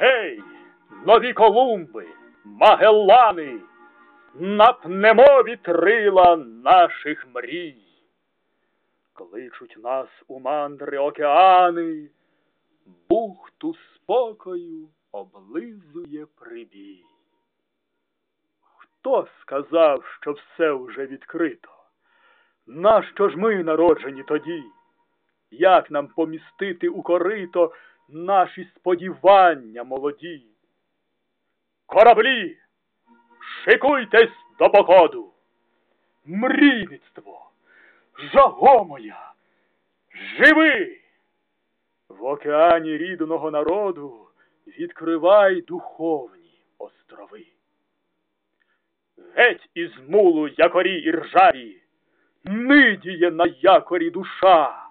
Гей, нові Колумби, Магеллани, напнемо вітрила наших мрій. Кличуть нас у мандри океани, бухту спокою облизує прибій. Хто сказав, що все вже відкрито? Нащо ж ми народжені тоді? Як нам помістити у корито наші сподівання молоді? Кораблі, шикуйтесь до походу. Мрійництво, жаго моя, живи! В океані рідного народу відкривай духовні острови. Геть із мулу якорі і ржаві, нидіє на якорі душа,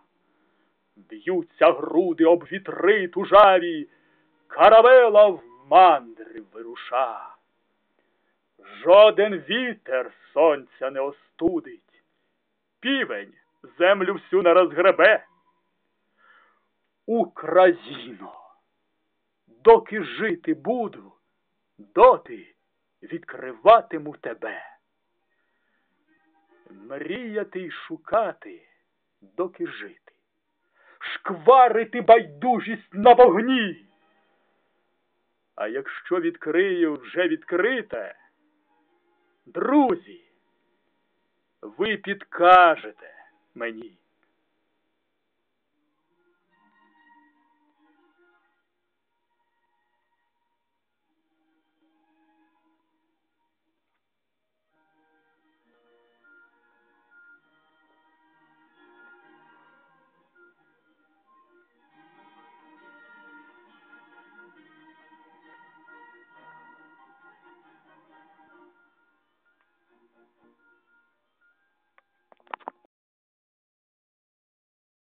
б'ються груди об вітри тужаві, каравела в мандри вируша. Жоден вітер сонця не остудить, півень землю всю не розгребе. Україно, доки жити буду, доти відкриватиму тебе. Мріяти й шукати, доки жити, шкварити байдужість на вогні. А якщо відкрию вже відкрите, друзі, ви підкажете мені.